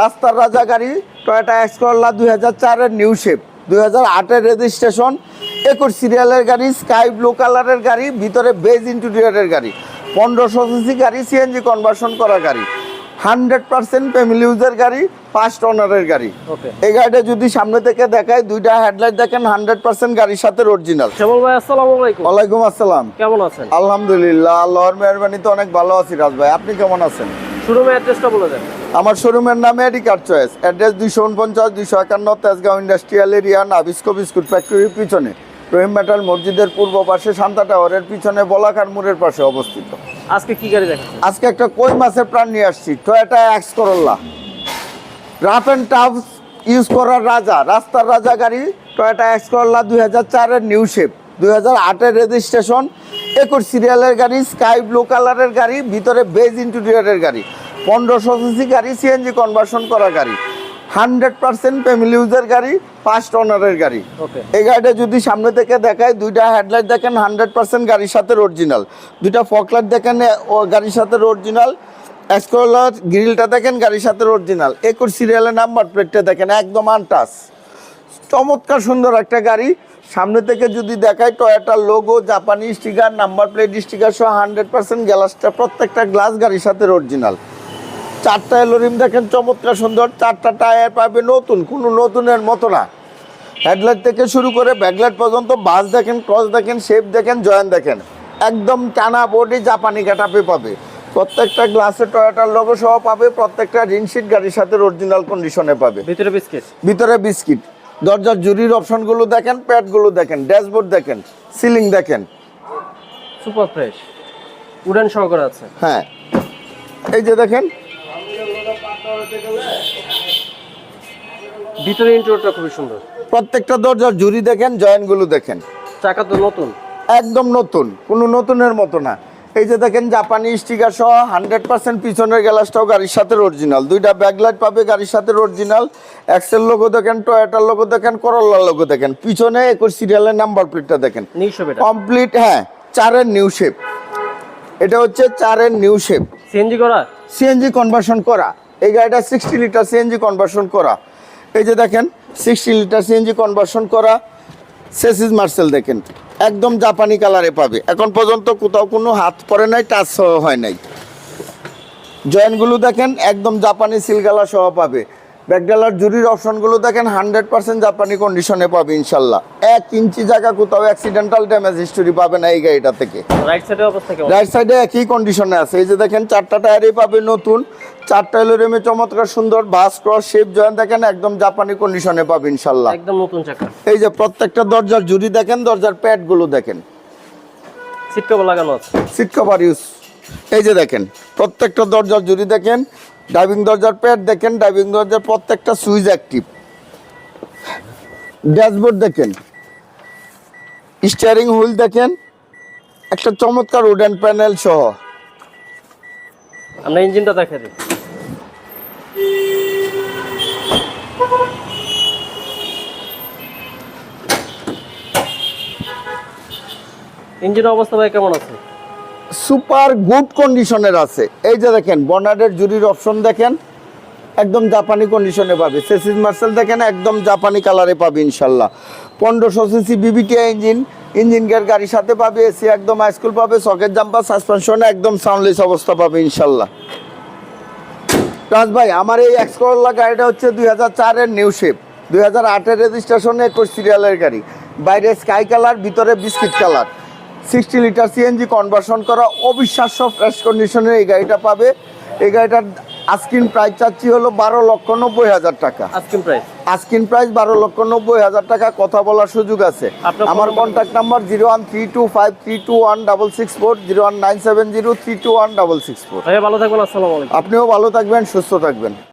রাস্তার রাজা গাড়ি টয়োটা এক্সকরলা দুই হাজার চারের নিউ শেপ দুই হাজার আটের রেজিস্ট্রেশন একুশ সিরিয়ালের গাড়ি স্কাই ব্লু কালারের গাড়ি ভিতরে বেজ ইন্টেরিয়রের গাড়ি পনেরোশো সিসি গাড়ি সিএনজি কনভার্সন করা গাড়ি হান্ড্রেড পার্সেন্ট ফ্যামিলি ইউজের গাড়ি ফার্স্ট ওনারের গাড়ি। ওকে এই গাড়িটা যদি সামনে থেকে দেখায় দুইটা হেডলাইট দেখেন হান্ড্রেড পার্সেন্ট গাড়ির সাথে অরিজিনাল ভাই আসসালামু আলাইকুম। আসসালাম। কেমন আছেন? আলহামদুলিল্লাহ আল্লাহর মেহরবানিতে অনেক ভালো আছি রাজ ভাই। আপনি কেমন আছেন? শোরুমে অ্যাড্রেসটা বলে দেন। আমার শোরুমের নামে এডিকার চয়েস অ্যাড্রেস দুইশো উনপঞ্চাশ দুইশো একান্ন Tejgaon industrial area Nabisco biscuit ফ্যাক্টরির পিছনে। রহিম মেটাল মসজিদের পূর্ব পাশে শান্তা টাওয়ারের পিছনে বলাকার মোড়ের পাশে অবস্থিত। আজকে কি গাড়ি দেখাচ্ছেন আজকে একটা কই মাছের প্রাণ নিয়ে আসছি। Toyota X Corolla rough and tough use করার রাজা রাস্তার রাজা গাড়ি টয়োটা এক্স করল্লা দুই হাজার চারের নিউ শেপ দুই হাজার আটের রেজিস্ট্রেশন একুশ সিরিয়ালের গাড়ি স্কাই ব্লু কালারের গাড়ি ভিতরে বেজ ইন্টেরিয়রের গাড়ি। পনেরোশো সিসি গাড়ি সিএনজি কনভার্সন করা গাড়ি। হান্ড্রেড পার্সেন্ট ফ্যামিলি ইউজের গাড়ি ফার্স্ট ওনারের গাড়ি। ওকে এই গাড়িটা যদি সামনে থেকে দেখায় দুইটা হেডলাইট দেখেন হান্ড্রেড পার্সেন্ট গাড়ির সাথে অরিজিনাল দুইটা ফকলাইট দেখেন ও গাড়ির সাথে অরিজিনাল এক্সকোলার গ্রিলটা দেখেন গাড়ির সাথে অরিজিনাল একুশ সিরিয়ালের নাম্বার প্লেটটা দেখেন একদম আনটাস চমৎকার সুন্দর একটা গাড়ি। সামনে থেকে যদি দেখায় টয়োটার লোগো জাপানি স্টিকার নাম্বার প্লেট স্টিকার সহ হান্ড্রেড পার্সেন্ট গ্লাসটা প্রত্যেকটা গ্লাস গাড়ির সাথে অরিজিনাল চারটা এলোরিম দেখেন চমৎকার সুন্দর। চারটা টায়ার পাবে নতুন কোনো নতুনের মতো না। হেডলাইট থেকে শুরু করে ব্যাকলাইট পর্যন্ত বাস দেখেন ক্রস দেখেন শেপ দেখেন জয়েন দেখেন। একদম টানা বডি জাপানি কাটাপে পাবে। প্রত্যেকটা গ্লাসে টয়োটার লোগো সহ পাবে প্রত্যেকটা রিনশিট গাড়ির সাথে অরিজিনাল কন্ডিশনে পাবে। ভিতরে বিস্কিট? ভিতরে বিস্কিট। দরজার জুরির অপশনগুলো দেখেন প্যাডগুলো দেখেন ড্যাশবোর্ড দেখেন সিলিং দেখেন। সুপার ফ্রেশ উডেন সহকারে আছে। হ্যাঁ। এই যে দেখেন ভিতরে ইন্টেরিয়রটা খুবই সুন্দর। প্রত্যেকটা দরজার জুরি দেখেন জয়েন্টগুলো দেখেন। চাকা তো নতুন। একদম নতুন কোনো নতুনের মতো না। এই যে দেখেন জাপানি স্টিকার সহ হান্ড্রেড পার্সেন্ট পিছনের গ্যালাসটাও গাড়ির সাথে অরিজিনাল দুইটা ব্যাকলাইট পাবে গাড়ির সাথে অরিজিনাল এক্সেল লোগো দেখেন টয়োটার লোগো দেখেন করল্লার লোগো দেখেন। পিছনে একুশ সিরিয়ালের নাম্বার প্লেটটা দেখেন। কমপ্লিট হ্যাঁ চারের নিউ শেপ এটা হচ্ছে চারের নিউ শেপ সিএনজি করা? সিএনজি কনভার্সন করা। এই গাড়িটা সিক্সটি লিটার সিএনজি কনভার্সন করা। এই যে দেখেন সিক্সটি লিটার সিএনজি কনভার্সন করা। সেসিস মার্সেল দেখেন, একদম জাপানি কালারে পাবে। এখন পর্যন্ত কোথাও কোনো হাত পরে নাই টাচ হয় নাই। জয়েন্টগুলো দেখেন, একদম জাপানি সিলগালা সহ পাবে। ব্যাকডালার জুরির অপশনগুলো দেখেন হান্ড্রেড পার্সেন্ট জাপানি কন্ডিশনে পাবে ইনশাল্লাহ। এক ইঞ্চি জায়গা কোথাও অ্যাক্সিডেন্টাল ড্যামেজ হিস্টোরি পাবে না এই গাড়িটা থেকে। রাইট সাইডে একই কন্ডিশনে আছে। এই যে দেখেন চারটা টায়ারই পাবে নতুন। চারটা এলোরেমে চমৎকার সুন্দর বাস ক্রস শেপ জয়েন দেখেন একদম জাপানি কন্ডিশনে পাবে ইনশাল্লাহ। একদম নতুন চাকা। এই যে প্রত্যেকটা দরজার জুরি দেখেন দরজার প্যাডগুলো দেখেন। সিট কভার লাগানো আছে। সিট কভার ইউজ এই যে দেখেন প্রত্যেকটা দরজার জুরি দেখেন ড্রাইভিং দরজার প্যাড দেখেন ড্রাইভিং দরজার প্রত্যেকটা সুইচ অ্যাক্টিভ ড্যাশবোর্ড দেখেন স্টিয়ারিং হুইল দেখেন, একটা চমৎকার উডেন প্যানেল সহ। আমরা ইঞ্জিনটা দেখা দিই। ইঞ্জিনের অবস্থা ভাই কেমন আছে? সুপার গুড কন্ডিশনের আছে। এই যে দেখেন, বর্নার্ডের জুরির অপশন দেখেন, একদম জাপানি কন্ডিশনে পাবে। সেসিস মার্সেল দেখেন, একদম জাপানি কালারে পাবে ইনশাল্লাহ। পনেরোশো CC VVTI engine engine gear গাড়ির সাথে পাবে, এসি একদম হাইস্কুল পাবে সকেট জাম্পার সাসপেনশনে একদম সাউন্ডলেস অবস্থা পাবে ইনশাল্লাহ। রাজ ভাই, আমার এই এক্স করোলা গাড়িটা হচ্ছে দুই হাজার চারের নিউ শেপ দুই হাজার আটের রেজিস্ট্রেশনে একুশ সিরিয়ালের গাড়ি। বাইরে স্কাই কালার ভিতরে biscuit colour sixty litre CNG conversion করা অবিশ্বাস্য ফ্রেশ কন্ডিশনের এই গাড়িটা পাবে। এই গাড়িটার আস্কিন প্রাইস চাচ্ছি হলো বারো লক্ষ নব্বই হাজার টাকা। আজকিন প্রাইস আস্কিন প্রাইস বারো লক্ষ নব্বই হাজার টাকা কথা বলার সুযোগ আছে। আমার contact number zero one three two five three two one double six four zero one nine seven zero three two one double six four ভালো থাকবেন আসসালামু আপনিও ভালো থাকবেন সুস্থ থাকবেন।